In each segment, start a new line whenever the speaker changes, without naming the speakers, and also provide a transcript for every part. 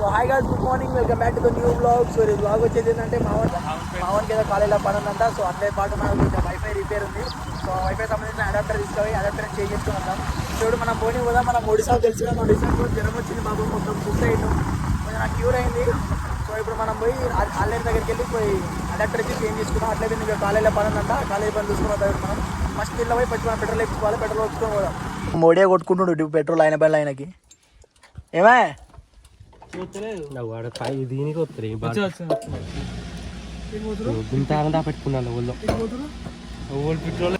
So hi guys good morning welcome back to the new blog so ఈ blog వచ్చేది ఏంటంటే మావన్ మావన్కి ఏదో పని ఉందంట సో అట్లే పాటు మనకు కొంచెం వైఫై రిపేర్ ఉంది. సో వైఫై సంబంధించిన అడాప్టర్ తీసుకొని అడాప్టర్ చేంజ్ చేసుకుని వద్దాం. చూడు మనం పోనీ కూడా మనం ఒడిశా తెలిసి కదా ఒడిశాకు జ్వరం వచ్చింది బాబు మొత్తం బుక్ అయ్యిండు కొంచెం నాకు క్యూర్ అయింది. సో ఇప్పుడు మనం పోయి ఆన్లైన్ దగ్గరికి వెళ్ళి పోయి అడాప్టర్ ఇచ్చి చేంజ్ చేసుకున్నాం అట్లయితే మీకు కాలేజీలో పని ఉందంట కాలేజీ పని చూసుకున్న తర్వాత మనం. ఫస్ట్ దీంట్లో పోయి పచ్చి మనం పెట్రోల్ ఎక్కించుకోవాలి పెట్రోల్ వచ్చుకొని పోదాం. మోడే కొట్టుకుంటుండు పెట్రోల్ ఆయన పని ఆయనకి ఏమే?
దీనికి వస్తుంది గుంత ఆనందా పెట్టుకున్నాను ఊళ్ళో. ఊళ్ళో పెట్రోల్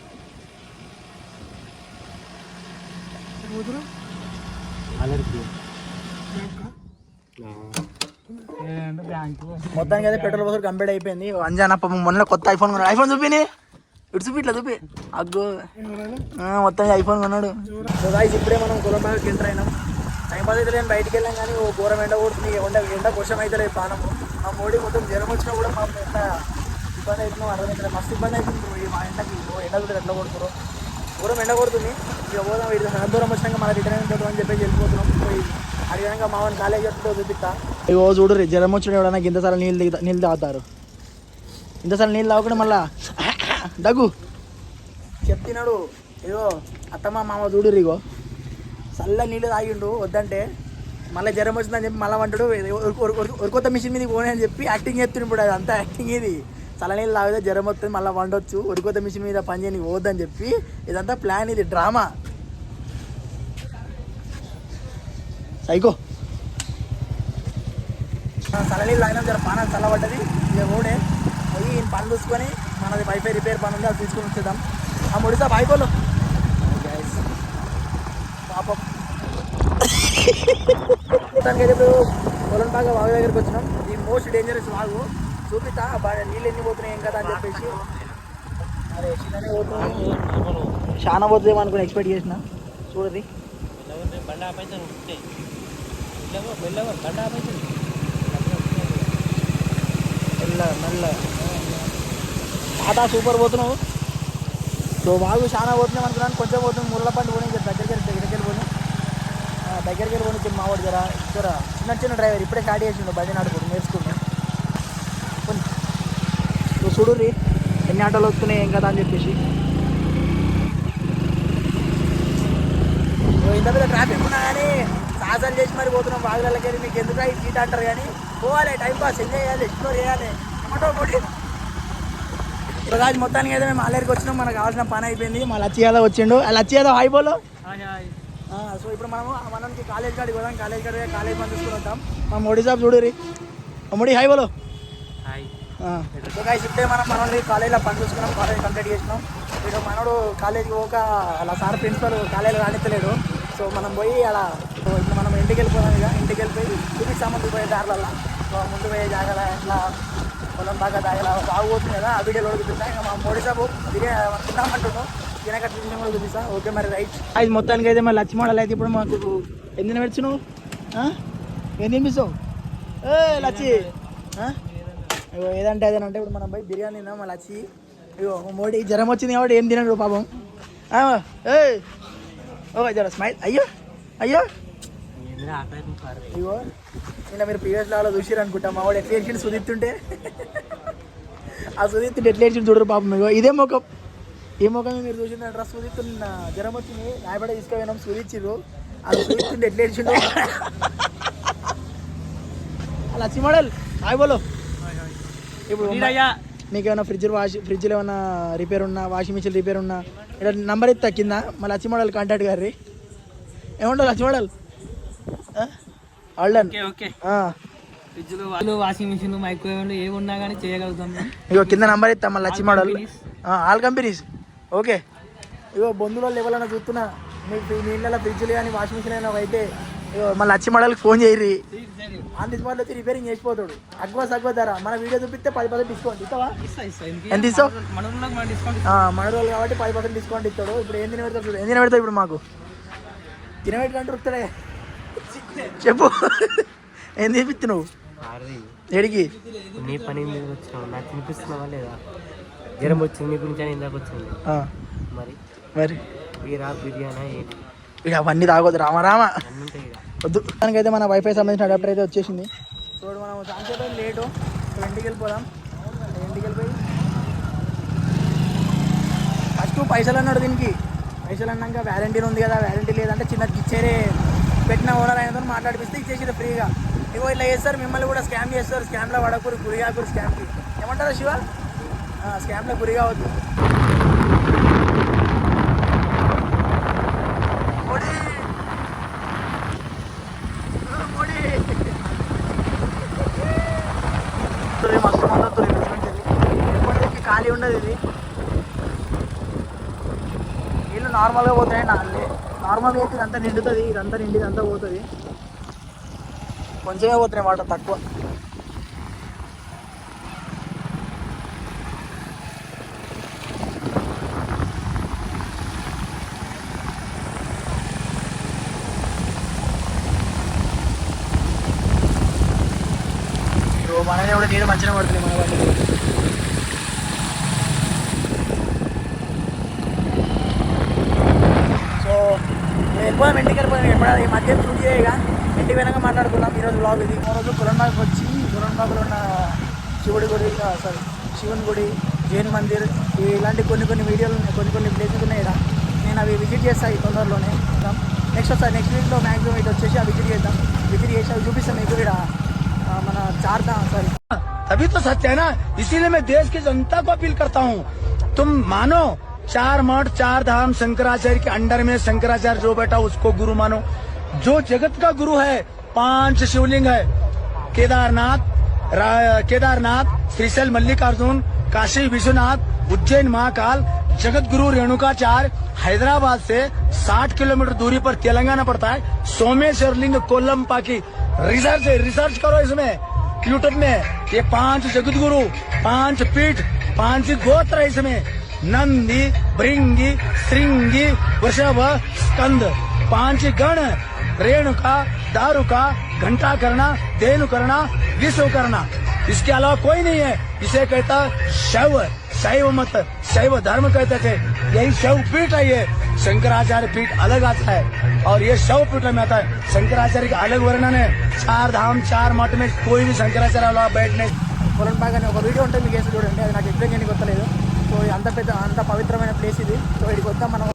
మొత్తానికి అయితే పెట్రోల్ బస్సు కంప్లీట్ అయిపోయింది. అంజానా మొన్న కొత్త ఐఫోన్ కొన్నాడు. ఐఫోన్ చూపిని ఇటు చూపి ఇట్లా చూపి. అగ్గో. మొత్తానికి ఐఫోన్ కొన్నాడు. ఇప్పుడే మనం కొలంబాకి ఎంటర్ అయినాం. అయితే నేను బయటికి వెళ్ళాం కానీ ఓ ఘోరం ఎండ కొడుతుంది ఎండ ఎండ కోసం అయితే లేదు పానము మా మోడీ మొత్తం జ్వరం వచ్చినా కూడా మాకు ఎంత ఇబ్బంది అవుతుందో అర్థమవుతుంది మస్తు ఇబ్బంది అవుతుంది మా ఎండకి ఓ ఎండ కూడా ఎట్లా కొడుతున్నారు ఘోరం ఎండ కొడుతుంది. ఇక పోదాం చాలా దూరం వచ్చినాక మన రిటర్న్ అయిపోతాం అని చెప్పేసి వెళ్ళిపోతున్నాం. పోయి అది విధంగా మా వాడిని కాలేజ్ వస్తుందో చూపిస్తా. ఇగో చూడు జ్వరం వచ్చిన ఎవడన్నా ఇంతసార్లు నీళ్ళు దిగుతా నీళ్ళు తాగుతారు. ఇంతసార్లు నీళ్ళు తాగకుండా మళ్ళా దగ్గు. చెప్తున్నాడు ఇగో అత్తమ్మ మామ చూడు ఇగో. చల్ల నీళ్ళు తాగిండు వద్దంటే మళ్ళీ జ్వరం వచ్చిందని చెప్పి మళ్ళీ అంటాడు ఒరికొత్త మిషన్ మీద పోనీ అని చెప్పి యాక్టింగ్ చేస్తున్నాడు ఇప్పుడు అది అంతా యాక్టింగ్ ఇది. చల్ల నీళ్ళు తాగితే జ్వరం వస్తుంది మళ్ళీ వండొచ్చు ఉరికొత్త మిషన్ మీద పని చేయని పోవద్దని చెప్పి ఇదంతా ప్లాన్ ఇది డ్రామా. సైకో. చల్లనీళ్ళు తాగినా జర పాన చల్లబడ్డది ఇక ఓడే పోయి పని చూసుకొని మనది వైఫై రిపేర్ పని ఉంది అది తీసుకొని వచ్చేద్దాం. ఆ ముడిసా బాయిపోలు పాపం దానికైతే ఇప్పుడు పొలం బాగా వాగు దగ్గరికి వచ్చినాం. ఈ మోస్ట్ డేంజరస్ వాగు. చూపిస్తా. బాగా నీళ్ళు ఎన్ని పోతున్నాయి ఏం కదా అని చెప్పేసి. అరే చిన్ననే పోతున్నాయి చాలా పోతుందేమో అనుకుని ఎక్స్పెక్ట్ చేసిన. చూడది. మెల్ల మెల్ల. టాటా సూపర్ పోతున్నావు. సో బాగు చాలా పోతున్నాం అనుకున్నాను కొంచెం పోతుంది ముళ్ళ పోనీ దగ్గరికి వెళ్ళి దగ్గరికి వెళ్ళి దగ్గరికి వెళ్ళి పోనీ మా వాడు జర జర చిన్న చిన్న డ్రైవర్ ఇప్పుడే స్టార్ట్ చేసిండు బండి నడుపుడు నేర్చుకున్నాను పోనీ. చూడు రీ ఎన్ని ఆటోలు వస్తున్నాయి ఏం కదా అని చెప్పేసి. ఇంత పెద్ద ట్రాఫిక్ ఉన్నా కానీ సాహసాలు చేసి మరి పోతున్నాం బాగులకి వెళ్ళి మీకు ఎందుకు ఈ సీట్ అంటారు కానీ పోవాలి టైం పాస్ ఎంజాయ్ చేయాలి ఎక్స్ప్లోర్ చేయాలి. టమాటో పొడి. రాజు మొత్తానికి అయితే మేము ఆలేరికి వచ్చినాం. మనకు కావాల్సిన పని అయిపోయింది. మా లచ్చి యాదవ్ వచ్చిండు. ఆ లచ్చి యాదవ్ హాయ్ బోలో. సో ఇప్పుడు మనము మనకి కాలేజ్ కాడికి పోదాం. కాలేజ్ కాడికి కాలేజ్ పని చూసుకుని వద్దాం. మా మోడీ సాబ్ చూడు రీ. మోడీ హాయ్ బోలో.
హాయ్.
సో ఇప్పుడే మనం మనల్ని కాలేజీలో పని చూసుకున్నాం. కాలేజ్ కంప్లీట్ చేసినాం. ఇక మనోడు కాలేజీకి పోక అలా సార్ ప్రిన్సిపల్ కాలేజీలో రాణించలేడు సో మనం పోయి అలా సో ఇప్పుడు మనం ఇంటికి వెళ్ళిపోదాం ఇక. ఇంటికి వెళ్ళిపోయి చూపిస్తాం ముందుకు పోయే దారిలో సో ముందు పోయే జాగల ఎట్లా పొలం బాగా దాగల బాగుపోతుంది కదా ఆ వీడియోలో చూపిస్తా. ఇంకా మా మోడీ సాబు బిర్యానీ తిన్నామంటున్నాం తినక చూసిన కూడా చూపిస్తా. ఓకే మరి రైట్. అది మొత్తానికి అయితే మరి లచ్చి మోడల్ అయితే ఇప్పుడు మాకు ఎన్ని నిమిషం నువ్వు ఎన్ని నిమిషం ఏ లచ్చి. ఏదంటే ఏదంటే ఇప్పుడు మనం పోయి బిర్యానీ తిన్నాం మళ్ళీ వచ్చి ఇగో మోడీ జ్వరం వచ్చింది కాబట్టి ఏం తినడు పాపం. ఆ, ఏయ్ ఓ జర స్మైల్. అయ్యో అయ్యో. ఇగో. నిన్న మీరు ప్రీవియస్ లాలో చూసిరు అనుకుంటా మా వాడు ఎట్లా ఏడ్చిండు సుదీప్తుంటే ఆ సుదీప్తుంటే ఎట్లా ఏడ్చిండు చూడరు పాపం ఇగో. ఇదే ముఖం. ఈ ముఖం మీరు చూసిన డ్రెస్ సుదీప్తు నిన్న జ్వరం వచ్చింది. నాయబడ తీసుకుపోయినాం సుదీచ్చిర్రు అది సుదీప్తుంటే ఎట్లా ఏడ్చిండు? అలా వచ్చి మోడల్ హాయ్ బోలో. ఇప్పుడు నీకేమైనా ఫ్రిడ్జ్ వాష్ ఫ్రిడ్జ్లో ఏమైనా రిపేర్ ఉన్నా వాషింగ్ మిషన్ రిపేర్ ఉన్నా ఇక్కడ నంబర్ ఇస్తా కింద. మళ్ళీ లచ్చి మోడల్ కాంటాక్ట్ గారి ఏమంటావు లచ్చి మోడల్?
ఫ్రిడ్జ్లు వాషింగ్ మిషన్ మైక్రోవేవ్ ఏమి ఉన్నా కానీ చేయగలుగుతాం
ఇగో కింద నంబర్ ఇస్తా మళ్ళీ Lachchi model all companies okay. ఇగో బంధువులు ఎవరైనా చూస్తున్నా మీకు మీ ఇళ్ళ ఫ్రిడ్జ్లు కానీ వాషింగ్ మిషన్ అయినా అయితే మళ్ళీ లచ్చి మోడల్కి ఫోన్ చేయరి ది స్పాట్లో వచ్చి రిపేరింగ్ చేసిపోతాడు. అగ్వా సగ్వా ధర. మన వీడియో చూపిస్తే పది పర్సెంట్ డిస్కౌంట్ ఇస్తావా? ఎంత ఇస్తావు?
మన
రోజులు కాబట్టి పది పర్సెంట్ డిస్కౌంట్ ఇస్తాడు. ఇప్పుడు ఏం తినబెడతాడు ఏం తినబెడతావు ఇప్పుడు మాకు? తినబెట్టంటే వస్తాడే. చెప్పు. ఏం తినిపిస్తు నువ్వు ఏడికి?
నీ పని మీద వచ్చినావు. నాకు తినిపిస్తున్నావా లేదా? జ్వరం వచ్చింది నీ గురించి అని ఇందాక వచ్చింది. మరి?
మరి?
వీరా బిర్యానీ ఏంటి
ఇక అవన్నీ తాగొద్దు రామ రామ.
అన్నీ ఉంటాయి ఇక.
వద్దు దానికైతే మన వైఫై సంబంధించిన అడాప్టర్ అయితే వచ్చేసింది. చూడు మనం సాంకేతో లేటు. ఇంటికి వెళ్ళిపోదాం. ఇంటికి వెళ్ళిపోయి. ఫస్ట్ పైసలు అన్నాడు దీనికి. పైసలు అన్నాక వ్యారంటీ ఉంది కదా వ్యారంటీ లేదంటే చిన్నది ఇచ్చేరే పెట్టిన ఓనర్ ఆయనతో మాట్లాడిపిస్తే ఇచ్చేసి ఫ్రీగా. ఇగో ఇలా చేస్తారు మిమ్మల్ని కూడా స్కామ్ చేస్తారు స్కామ్లో పడకూరు గురిగాకూరు స్కామ్కి. ఏమంటారా శివ? స్కామ్లో గురిగా అవుతుంది ఖాళీ ఉండదు ఇది. నీళ్ళు నార్మల్గా పోతాయి నాలుగు. నార్మల్ అయితే ఇదంతా నిండుతుంది ఇదంతా నిండి ఇదంతా పోతుంది. కొంచెమే పోతున్నాయి వాటర్ తక్కువ. ఇప్పుడు మననే కూడా నీరు మంచిగా పడుతుంది మన వాళ్ళు సో నేను వెళ్ళిపోదాం ఇంటికి వెళ్ళిపోయాం ఎప్పుడు ఈ మధ్య షూట్ చేయగా ఇంటికి వెనక మాట్లాడుకున్నాం ఈరోజు బ్లాగ్ ఇది ఆ రోజు కురంబాగ్కి వచ్చి కురంబాగ్లో ఉన్న శివుడి గుడి సారీ శివుని గుడి జైన్ మందిర్ ఈ- ఇలాంటి కొన్ని కొన్ని వీడియోలు ఉన్నాయి కొన్ని కొన్ని ప్లేసెస్ ఉన్నాయి ఇక్కడ నేను అవి విజిట్ చేస్తాను ఈ తొందరలోనే నెక్స్ట్ వస్తాను నెక్స్ట్ వీక్లో మ్యాక్సిమం ఇటు వచ్చేసి ఆ విజిట్ చేద్దాం విజిట్ చేసి అవి చూపిస్తాం మీకు ఇక్కడ ఆ, మన చార్దా సారీ
तभी तो सत्य है ना इसीलिए मैं देश की जनता को अपील करता हूँ तुम मानो चार मठ, चार धाम शंकराचार्य के अंडर में शंकराचार्य जो बैठा उसको गुरु मानो। जो जगत का गुरु है, पाँच शिवलिंग है। केदारनाथ केदारनाथ, श्रीशैल मल्लिकार्जुन, काशी विश्वनाथ, उज्जैन महाकाल जगत गुरु रेणुकाचार्य, हैदराबाद से 60 किलोमीटर दूरी पर तेलंगाना पड़ता है। सोमेश्वर लिंग कोलंपा की रिसर्च रिसर्च करो इसमें। ट्विटर में। ये पाँच जगत गुरु पाँच पीठ, पाँच गोत्र है इसमें। नंदी भृंगी श्रृंगी वृषभ स्कंद पांच गण रेणुका दारुका घंटा करना धेनु करना विश्व करना इसके अलावा कोई नहीं है इसे कहता शैव शैव मत शैव धर्म कहते थे यही शैव पीठ है ये शंकराचार्य पीठ अलग आता है और ये शव पीठ में आता है शंकराचार्य का अलग वर्णन है चार धाम चार मठ में कोई भी शंकराचार्य वाला बैठने
పొలం బాగా అని ఒక వీడియో ఉంటుంది మీకు వేసి చూడండి అది నాకు ఎక్స్ప్లెయిన్ చేయడానికి వస్తలేదు సో ఇది అంత పెద్ద అంత పవిత్రమైన ప్లేస్ ఇది. సో ఇక్కడికి వద్దాం మనం.